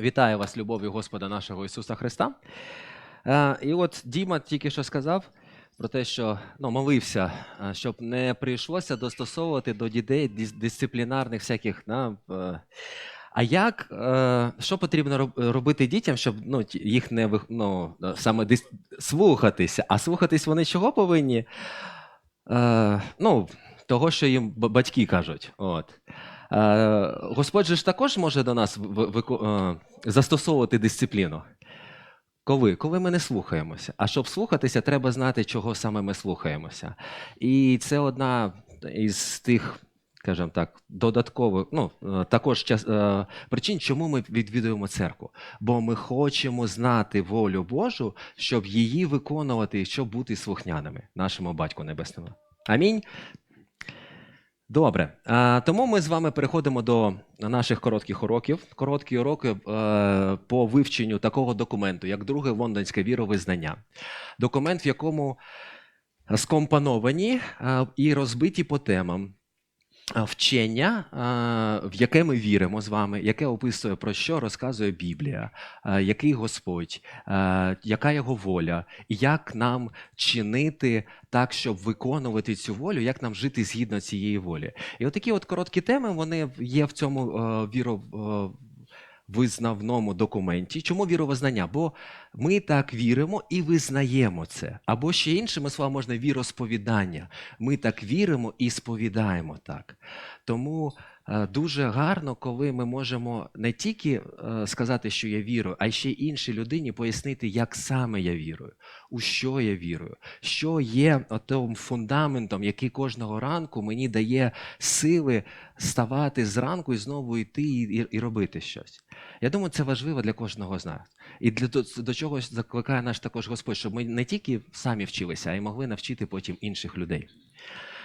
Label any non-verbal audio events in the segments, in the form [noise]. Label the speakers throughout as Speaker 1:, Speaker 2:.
Speaker 1: Вітаю вас, любов'ю Господа нашого Ісуса Христа. Е, І от Діма тільки що сказав про те, що ну, молився, е, щоб не прийшлося достосовувати до дітей дисциплінарних всяких. Е, а як, е, що потрібно робити дітям, щоб ну, їх не ну, саме дис- слухатися? А слухатись вони чого повинні? Ну, того, що їм батьки кажуть. От. Господь же ж також може до нас застосовувати дисципліну. Коли? Коли ми не слухаємося. А щоб слухатися, треба знати, чого саме ми слухаємося. І це одна із тих, скажімо так, додаткових, ну, е, також час, е, причин, чому ми відвідуємо церкву. Бо ми хочемо знати волю Божу, щоб її виконувати щоб бути слухняними нашому Батьку Небесному. Амінь. Добре, тому ми з вами переходимо до наших коротких уроків. Короткі уроки е, по вивченню такого документу, як друге лондонське віровизнання. Документ, в якому скомпоновані е, і розбиті по темам вчення, е, в яке ми віримо з вами, яке описує про що розказує Біблія, е, який Господь, е, яка його воля, і як нам чинити так, щоб виконувати цю волю, як нам жити згідно цієї волі. І отакі от короткі теми вони є в цьому е, віро. Визнавному документі. Чому віровизнання? Бо ми так віримо і визнаємо це. Або ще іншими словами можна віросповідання. Ми так віримо і сповідаємо так. Тому дуже гарно, коли ми можемо не тільки е, сказати, що я вірую, а ще іншій людині пояснити, як саме я вірую, у що я вірую, що є тим фундаментом, який кожного ранку мені дає сили ставати зранку і знову йти і, і, і робити щось. Я думаю, це важливо для кожного з нас. І для до, до чого закликає наш також Господь, щоб ми не тільки самі вчилися, а й могли навчити потім інших людей.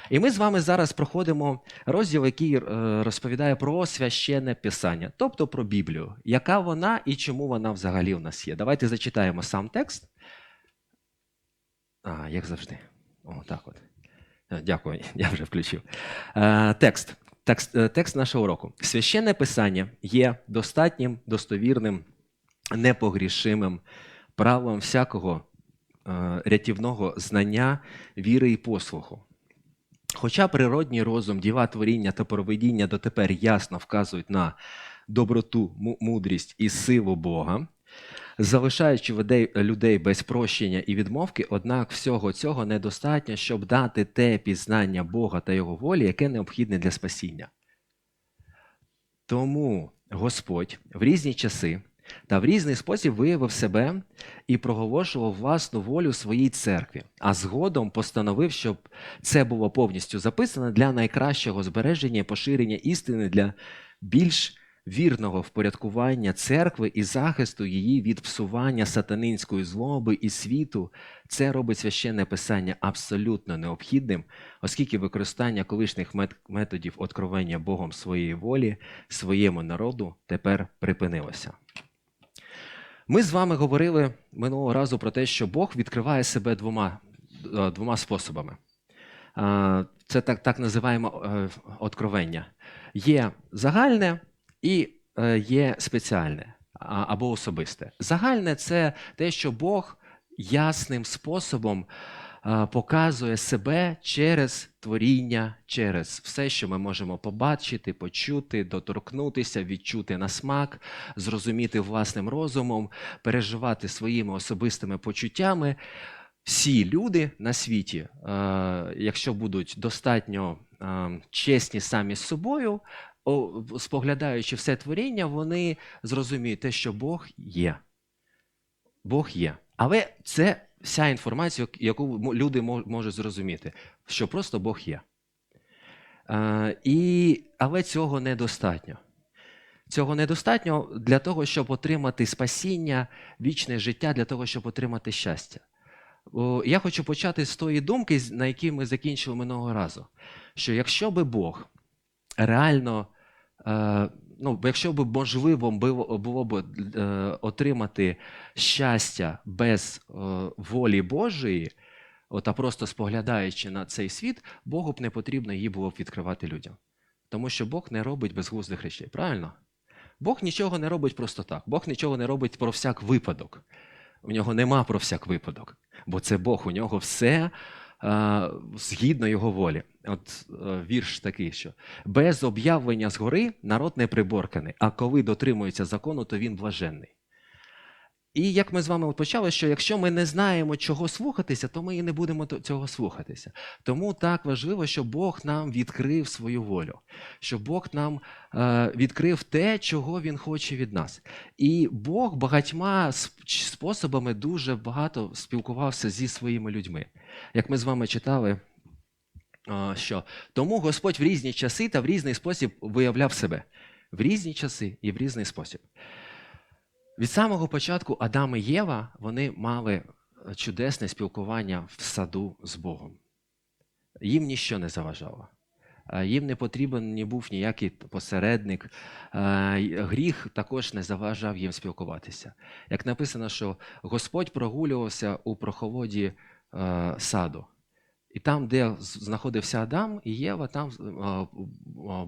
Speaker 1: І ми з вами зараз проходимо розділ, який е, розповідає про священне писання, тобто про Біблію, яка вона і чому вона взагалі в нас є. Давайте зачитаємо сам текст. А, як завжди. О, так от. Е, Дякую, [laughs] я вже включив. Е, текст. Текст, текст нашого уроку. Священне писання є достатнім, достовірним, непогрішимим правилом всякого рятівного знання, віри і послуху. Хоча природній розум, діва творіння та проведіння дотепер ясно вказують на доброту, мудрість і силу Бога, залишаючи людей- без прощення і відмовки, однак всього цього недостатньо, щоб дати те пізнання Бога та Його волі, яке необхідне для спасіння. Тому Господь в різні часи та в різний спосіб виявив себе і проголошував власну волю своїй церкві, а згодом постановив, щоб це було повністю записано для найкращого збереження і поширення істини для більш вірного впорядкування церкви і захисту її від псування сатанинської злоби і світу. Це робить священне писання абсолютно необхідним, оскільки використання колишніх методів откровення Богом своєї волі своєму народу тепер припинилося. Ми з вами говорили минулого разу про те, що Бог відкриває себе двома, е, двома способами. Е, Це так, так називаємо е, откровення. Є загальне і є спеціальне або особисте. Загальне це те, що Бог ясним способом показує себе через творіння, через все, що ми можемо побачити, почути, доторкнутися, відчути на смак, зрозуміти власним розумом, переживати своїми особистими почуттями. Всі люди на світі, е, якщо будуть достатньо е, чесні самі з собою, споглядаючи все творіння, вони зрозуміють те, що Бог є. Бог є. Але це вся інформація, яку люди можуть зрозуміти, що просто Бог є. Е, але цього недостатньо. Цього недостатньо для того, щоб отримати спасіння, вічне життя, для того, щоб отримати щастя. Я хочу почати з тої думки, на якій ми закінчили минулого разу. Що якщо би Бог реально, е, ну, якщо б можливо було, б е, отримати щастя без е, волі Божої, от, а просто споглядаючи на цей світ, Богу б не потрібно її було б відкривати людям. Тому що Бог не робить безглуздих речей, правильно? Бог нічого не робить просто так. Бог нічого не робить про всяк випадок. У нього нема про всяк випадок, бо це Бог, у нього все згідно його волі. От е, вірш такий, що без об'явлення згори народ не приборканий, а коли дотримується закону, то він блаженний. І як ми з вами почали, що якщо ми не знаємо, чого слухатися, то ми і не будемо цього слухатися. Тому так важливо, щоб Бог нам відкрив свою волю, щоб Бог нам е, відкрив те, чого Він хоче від нас. І Бог багатьма способами дуже багато спілкувався зі своїми людьми. Як ми з вами читали, е, що тому Господь в різні часи та в різний спосіб виявляв себе. В різні часи і в різний спосіб. Від самого початку Адам і Єва вони мали е, чудесне спілкування в саду з Богом. Їм ніщо не заважало. Е, Їм не потрібен ні був ніякий посередник. Е, Гріх також не заважав їм спілкуватися. Як написано, що Господь прогулювався у прохолоді е, саду. І там, де знаходився Адам і Єва, там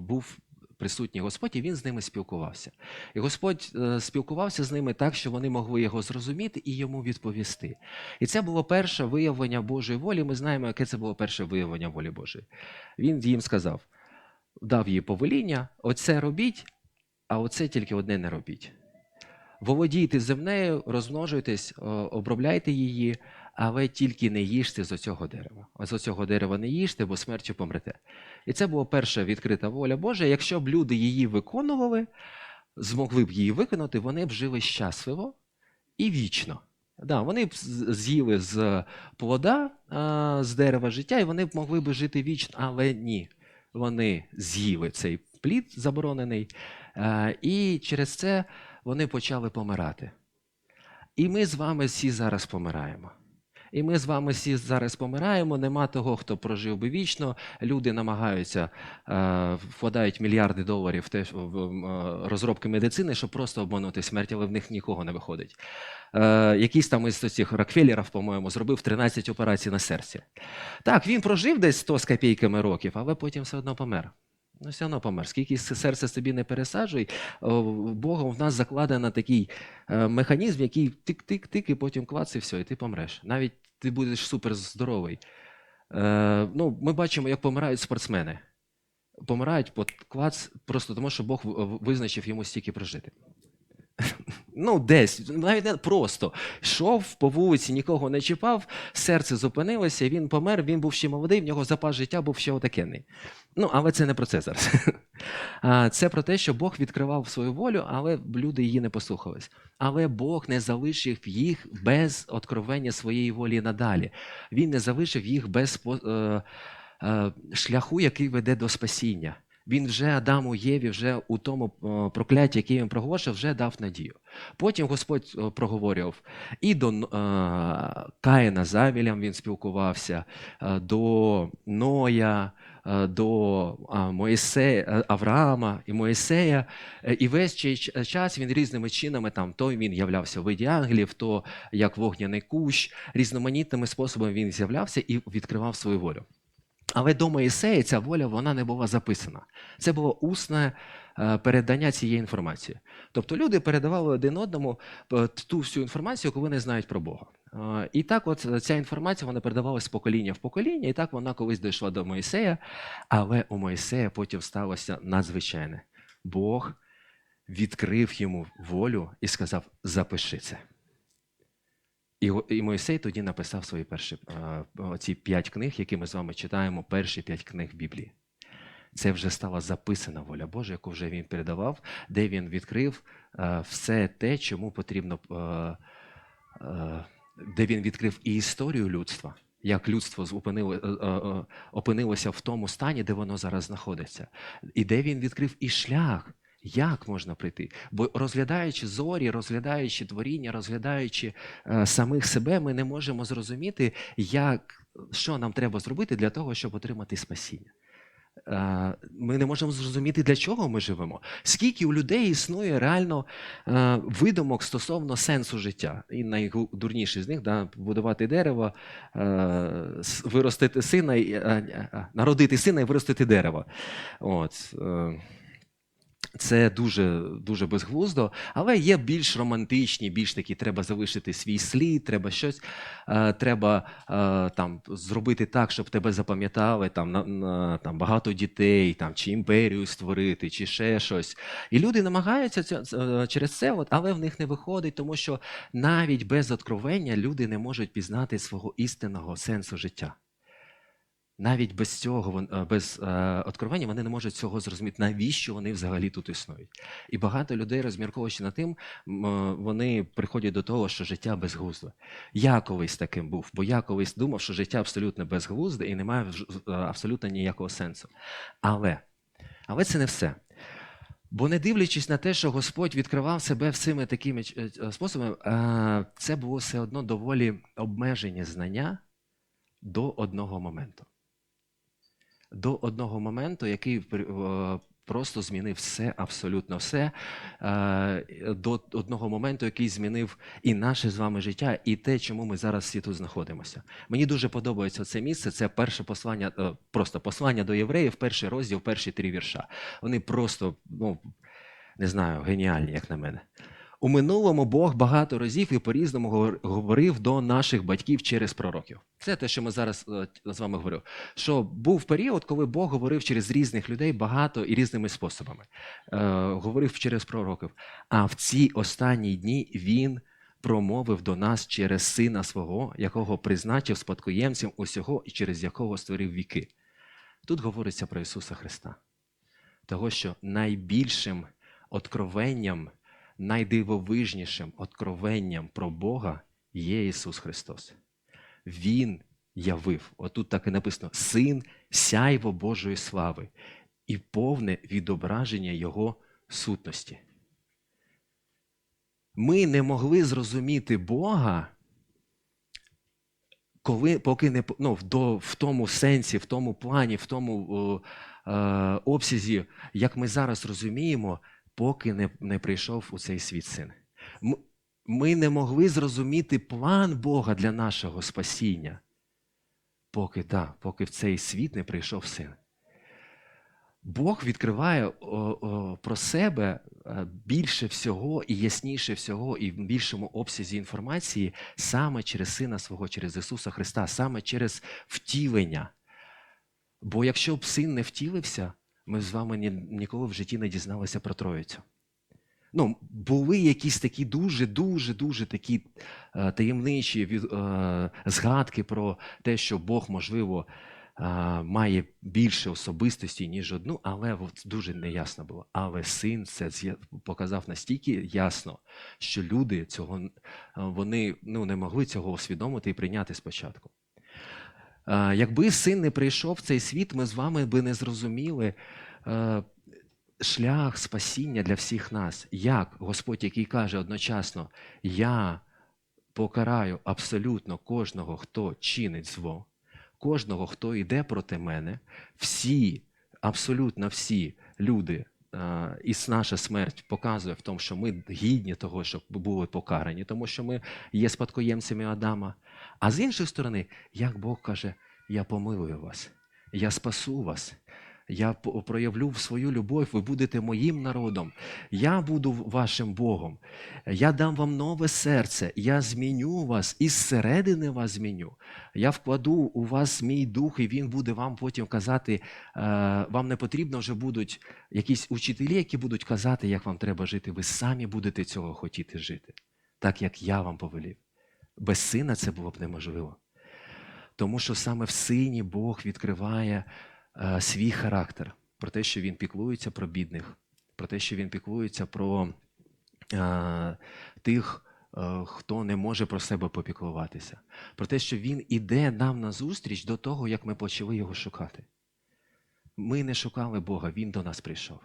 Speaker 1: був присутній Господь, і він з ними спілкувався. І Господь е, спілкувався з ними так, що вони могли його зрозуміти і йому відповісти. І це було перше виявлення Божої волі. Ми знаємо, яке це було перше виявлення волі Божої. Він їм сказав, дав їй повеління: оце робіть, а оце тільки одне не робіть. Володійте землею, розмножуйтесь, обробляйте її, але тільки не їжте з оцього дерева. З оцього дерева не їжте, бо смертю помрете. І це була перша відкрита воля Божа. Якщо б люди її виконували, змогли б її виконати, вони б жили щасливо і вічно. Да, вони б з'їли з плода з дерева життя, і вони б могли б жити вічно, але ні. Вони з'їли цей плід заборонений, і через це вони почали помирати. І ми з вами всі зараз помираємо. І ми з вами всі зараз помираємо. Нема того, хто прожив би вічно. Люди намагаються е, вкладають мільярди доларів в е, розробки медицини, щоб просто обманути смерть, але в них нікого не виходить. Е, якийсь там із цих Рокфеллерів, по-моєму, зробив 13 операцій на серці. Так, він прожив десь 100 з копійками років, але потім все одно помер. Ну, все одно помер. Скільки серце собі не пересаджуй, Богом в нас закладено такий е, механізм, який тик-тик-тик, і потім клац, і все, і ти помреш. Навіть ти будеш суперздоровий. Е, ну, ми бачимо, як помирають спортсмени. Помирають под клац просто тому, що Бог визначив йому стільки прожити. Ну, десь, навіть не просто йшов по вулиці, нікого не чіпав, серце зупинилося, він помер, він був ще молодий, в нього запас життя був ще отакенний. Ну, але це не про це зараз. Це про те, що Бог відкривав свою волю, але люди її не послухались. Але Бог не залишив їх без откровення своєї волі надалі. Він не залишив їх без е, е, шляху, який веде до спасіння. Він вже Адаму Єві, вже у тому е, прокляті, яке він проголошив, вже дав надію. Потім Господь е, проговорював і до е, Каїна з Авілем він спілкувався, до Ноя, до Моїсея, Авраама і Моїсея. І весь цей час він різними чинами, там, то він являвся в виді ангелів, то як вогняний кущ, різноманітними способами він з'являвся і відкривав свою волю. Але до Моїсея ця воля вона не була записана. Це було усне е, передання цієї інформації. Тобто люди передавали один одному е, ту всю інформацію, яку вони знають про Бога. Е, І так, от ця інформація вона передавалась з покоління в покоління, і так вона колись дійшла до Моїсея, але у Моїсея потім сталося надзвичайне. Бог відкрив йому волю і сказав: запиши це. І, і Мойсей тоді написав свої перші е, оці п'ять книг, які ми з вами читаємо, перші п'ять книг Біблії. Це вже стала записана воля Божа, яку вже він передавав, де він відкрив е, все те, чому потрібно, е, де він відкрив і історію людства, як людство опинилося в тому стані, де воно зараз знаходиться, і де він відкрив і шлях. Як можна прийти? Бо розглядаючи зорі, розглядаючи творіння, розглядаючи е, самих себе, ми не можемо зрозуміти, як, що нам треба зробити для того, щоб отримати спасіння. Е, Ми не можемо зрозуміти, для чого ми живемо. Скільки у людей існує реально е, видумок стосовно сенсу життя. І найдурніший з них да, будувати дерево, е, виростити сина, і, е, е, народити сина і виростити дерево. От. е, Це дуже дуже безглуздо, але є більш романтичні, більш такі, треба залишити свій слід, треба щось, е, треба е, там зробити так, щоб тебе запам'ятали, там на, на там багато дітей, там чи імперію створити, чи ще щось. І люди намагаються ця- е, через це, от, але в них не виходить, тому що навіть без откровення люди не можуть пізнати свого істинного сенсу життя. Навіть без цього, е, без е, откровення, вони не можуть цього зрозуміти, навіщо вони взагалі тут існують. І багато людей, розмірковуючи над тим, е, вони приходять до того, що життя безглуздо. Я колись таким був, бо я колись думав, що життя абсолютно безглузде і не має е, абсолютно ніякого сенсу. Але, але це не все. Бо не дивлячись на те, що Господь відкривав себе всіми такими способами, це було все одно доволі обмежені знання до одного моменту. До одного моменту, який е, просто змінив все, абсолютно все, е, до одного моменту, який змінив і наше з вами життя, і те, чому ми зараз всі тут знаходимося. Мені дуже подобається це місце. Це перше послання, е, просто послання до євреїв, перший розділ, перші три вірша. Вони просто, ну не знаю, геніальні, як на мене. У минулому Бог багато разів і по-різному говорив до наших батьків через пророків. Це те, що ми зараз е, з вами говорили. Що був період, коли Бог говорив через різних людей багато і різними способами. Е, говорив через пророків. А в ці останні дні він промовив до нас через сина свого, якого призначив спадкоємцем усього і через якого створив віки. Тут говориться про Ісуса Христа. Того, що найбільшим откровенням, найдивовижнішим откровенням про Бога є Ісус Христос. Він явив, отут так і написано, син сяйво Божої слави і повне відображення Його сутності. Ми не могли зрозуміти Бога, коли, поки не ну, до, в тому сенсі, в тому плані, в тому е, обсязі, як ми зараз розуміємо, поки не, не прийшов у цей світ син. Ми не могли зрозуміти план Бога для нашого спасіння, поки, да, поки в цей світ не прийшов син. Бог відкриває о, о, про себе е, більше всього і ясніше всього, і в більшому обсязі інформації саме через Сина свого, через Ісуса Христа, саме через втілення. Бо якщо б син не втілився, ми з вами ні, ніколи в житті не дізналися про Троїцю. Ну, були якісь такі дуже, дуже, такі е, таємничі від, е, згадки про те, що Бог, можливо, е, має більше особистості, ніж одну, але дуже неясно було. Але син це показав настільки ясно, що люди цього е, вони ну, не могли цього усвідомити і прийняти спочатку. Е, Якби син не прийшов в цей світ, ми з вами би не зрозуміли е, шлях спасіння для всіх нас. Як Господь, який каже одночасно: Я покараю абсолютно кожного, хто чинить зло, кожного, хто йде проти мене, всі, абсолютно всі люди. е, І наша смерть показує в тому, що ми гідні того, щоб були покарані, тому що ми є спадкоємцями Адама. А з іншої сторони, як Бог каже, я помилую вас, я спасу вас, я проявлю свою любов, ви будете моїм народом, я буду вашим Богом, я дам вам нове серце, я зміню вас і зсередини вас зміню. Я вкладу у вас мій дух, і він буде вам потім казати, е, вам не потрібно вже будуть якісь учителі, які будуть казати, як вам треба жити. Ви самі будете цього хотіти жити, так як я вам повелів. Без сина це було б неможливо. Тому що саме в сині Бог відкриває е, свій характер, про те, що він піклується про бідних, про те, що він піклується про е, тих, е, хто не може про себе попіклуватися, про те, що він іде нам назустріч до того, як ми почали його шукати. Ми не шукали Бога, Він до нас прийшов.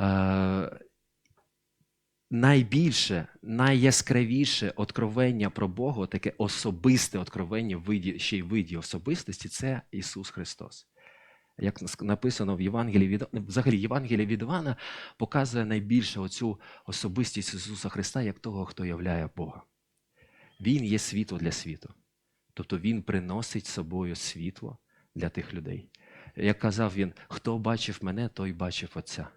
Speaker 1: Е, найбільше, найяскравіше откровення про Бога, таке особисте откровення ще й виді особистості це Ісус Христос. Як написано в Євангелії від взагалі Євангелія від Івана показує найбільше оцю особистість Ісуса Христа як того, хто являє Бога. Він є світло для світу. Тобто Він приносить собою світло для тих людей. Як казав він, хто бачив мене, той бачив Отця.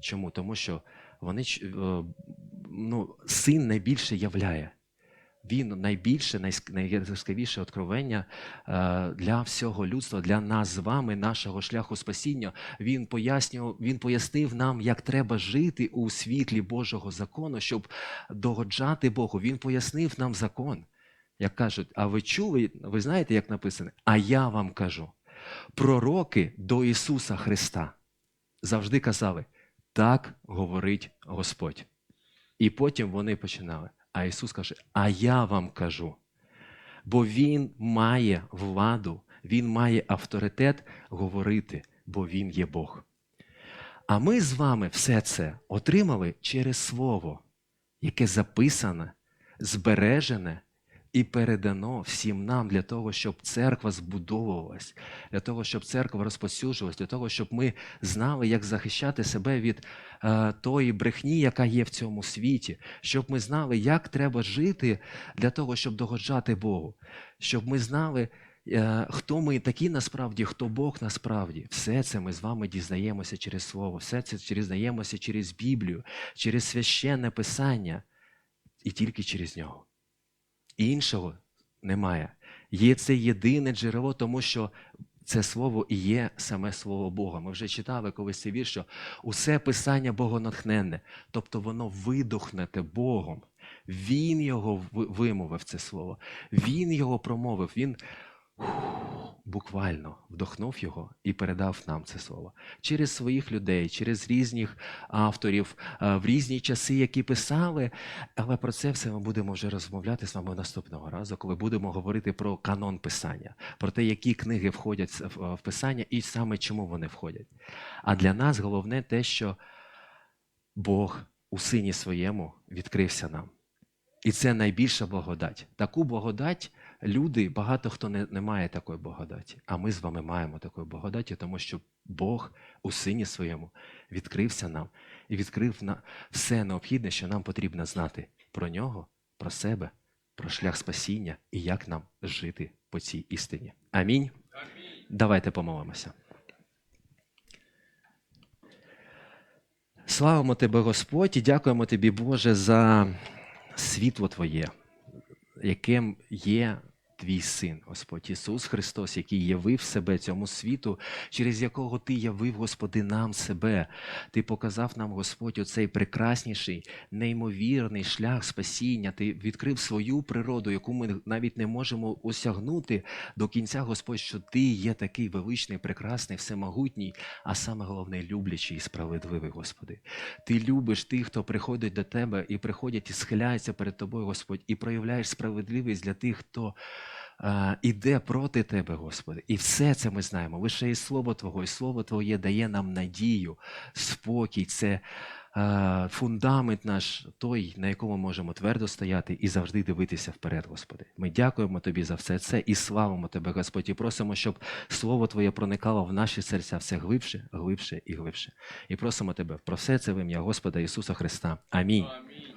Speaker 1: Чому? Тому що вони е, ну, син найбільше являє. Він найбільше, найяскравіше откровення е, для всього людства, для нас з вами, нашого шляху спасіння. Він пояснював, він пояснив нам, як треба жити у світлі Божого закону, щоб догоджати Богу. Він пояснив нам закон. Як кажуть, а ви чули, ви знаєте, як написано? А я вам кажу. Пророки до Ісуса Христа завжди казали, так говорить Господь. І потім вони починали. А Ісус каже: А я вам кажу. Бо Він має владу, Він має авторитет говорити, бо Він є Бог. А ми з вами все це отримали через Слово, яке записане, збережене і передано всім нам для того, щоб церква збудовувалась, для того, щоб церква розпосюджувалась, для того, щоб ми знали, як захищати себе від е, тої брехні, яка є в цьому світі, щоб ми знали, як треба жити для того, щоб догоджати Богу, щоб ми знали, е, хто ми такі насправді, хто Бог насправді. Все це ми з вами дізнаємося через Слово, все це дізнаємося через Біблію, через священне Писання і тільки через нього. Іншого немає. Є це єдине джерело, тому що це слово і є саме слово Бога. Ми вже читали колись цей вірш, що усе писання богонатхненне, тобто воно видохнете Богом. Він його вимовив це слово, він його промовив, він буквально вдохнув його і передав нам це слово через своїх людей, через різних авторів в різні часи, які писали. Але про це все ми будемо вже розмовляти з вами наступного разу, коли будемо говорити про канон писання, про те, які книги входять в писання і саме чому вони входять. А для нас головне те, що Бог у сині своєму відкрився нам. І це найбільша благодать. Таку благодать люди, багато хто не, не має такої благодаті. А ми з вами маємо такої благодаті, тому що Бог у сині своєму відкрився нам і відкрив на все необхідне, що нам потрібно знати про нього, про себе, про шлях спасіння і як нам жити по цій істині. Амінь. Давайте помолимося. Славимо Тебе, Господь, і дякуємо Тобі, Боже, за світло Твоє, яким є Твій син, Господь Ісус Христос, який явив себе цьому світу, через якого Ти явив, Господи, нам себе. Ти показав нам, Господь, оцей прекрасніший, неймовірний шлях спасіння. Ти відкрив свою природу, яку ми навіть не можемо осягнути до кінця, Господь, що Ти є такий величний, прекрасний, всемогутній, а саме головне, люблячий і справедливий, Господи. Ти любиш тих, хто приходить до Тебе і приходять і схиляються перед Тобою, Господь, і проявляєш справедливість для тих, хто іде проти Тебе, Господи. І все це ми знаємо. Лише і Слово Твого, і Слово Твоє дає нам надію, спокій. Це фундамент наш, той, на якому можемо твердо стояти і завжди дивитися вперед, Господи. Ми дякуємо Тобі за все це і славимо Тебе, Господь, і просимо, щоб Слово Твоє проникало в наші серця все глибше, глибше і глибше. І просимо Тебе про все це в ім'я Господа Ісуса Христа. Амінь.
Speaker 2: Амінь.